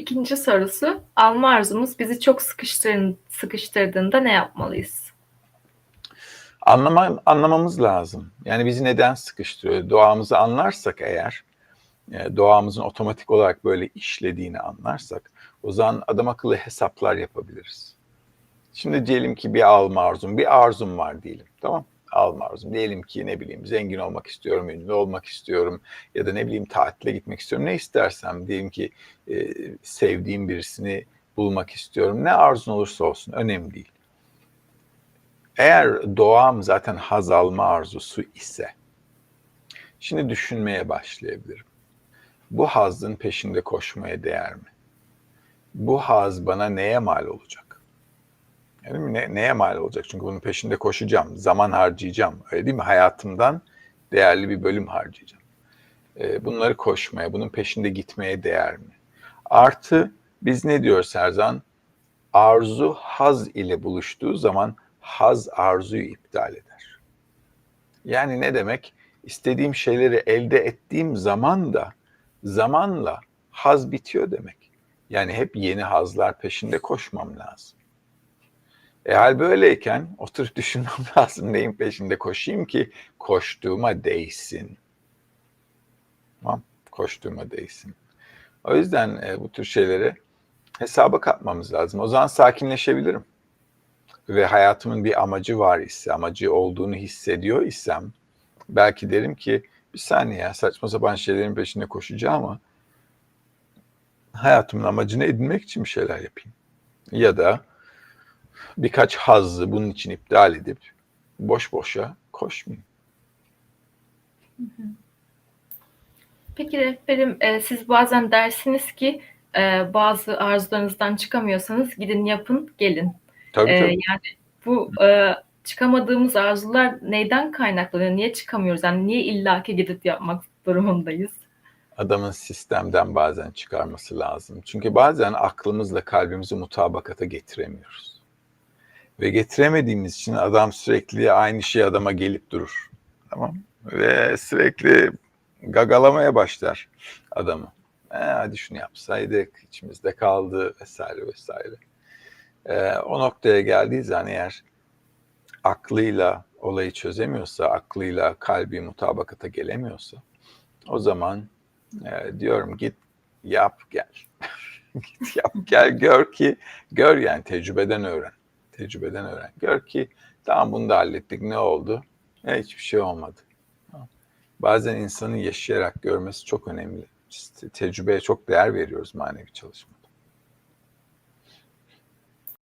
İkinci sorusu, alma arzumuz bizi çok sıkıştır, sıkıştırdığında ne yapmalıyız? Anlama, anlamamız lazım. Yani bizi neden sıkıştırıyor? Doğamızı anlarsak eğer, e, doğamızın otomatik olarak böyle işlediğini anlarsak, o zaman adam akıllı hesaplar yapabiliriz. Şimdi diyelim ki bir alma arzum, bir arzum var diyelim, tamam Alma arzum. Diyelim ki ne bileyim zengin olmak istiyorum, ünlü olmak istiyorum ya da ne bileyim tatile gitmek istiyorum. Ne istersem diyelim ki e, sevdiğim birisini bulmak istiyorum. Ne arzun olursa olsun önemli değil. Eğer doğam zaten haz alma arzusu ise, şimdi düşünmeye başlayabilirim. Bu hazın peşinde koşmaya değer mi? Bu haz bana neye mal olacak? Yani ne, neye mal olacak? Çünkü bunun peşinde koşacağım, zaman harcayacağım. Öyle değil mi? Hayatımdan değerli bir bölüm harcayacağım. Ee, bunları koşmaya, bunun peşinde gitmeye değer mi? Artı biz ne diyoruz Serzan? Arzu haz ile buluştuğu zaman haz arzuyu iptal eder. Yani ne demek? İstediğim şeyleri elde ettiğim zaman da zamanla haz bitiyor demek. Yani hep yeni hazlar peşinde koşmam lazım. E hal böyleyken oturup düşünmem lazım neyin peşinde koşayım ki koştuğuma değsin. Tamam, koştuğuma değsin. O yüzden e, bu tür şeyleri hesaba katmamız lazım. O zaman sakinleşebilirim. Ve hayatımın bir amacı var ise, amacı olduğunu hissediyor isem, belki derim ki bir saniye saçma sapan şeylerin peşinde koşacağım ama hayatımın amacını edinmek için bir şeyler yapayım. Ya da birkaç hazzı bunun için iptal edip boş boşa koşmayayım. Peki rehberim, e, siz bazen dersiniz ki e, bazı arzularınızdan çıkamıyorsanız gidin yapın, gelin. Tabii E, tabii. yani bu e, çıkamadığımız arzular neyden kaynaklanıyor? Niye çıkamıyoruz? Yani niye illaki gidip yapmak durumundayız? Adamın sistemden bazen çıkarması lazım. Çünkü bazen aklımızla kalbimizi mutabakata getiremiyoruz. Ve getiremediğimiz için adam sürekli aynı şey adama gelip durur. Tamam Ve sürekli gagalamaya başlar adamı. E, hadi şunu yapsaydık, içimizde kaldı vesaire vesaire. E, o noktaya geldiği zaman eğer aklıyla olayı çözemiyorsa, aklıyla kalbi mutabakata gelemiyorsa o zaman e, diyorum git yap gel. git yap gel gör ki gör yani tecrübeden öğren. Tecrübeden öğren. Gör ki tamam bunu da hallettik ne oldu? E, hiçbir şey olmadı. Bazen insanın yaşayarak görmesi çok önemli. İşte tecrübeye çok değer veriyoruz manevi çalışma.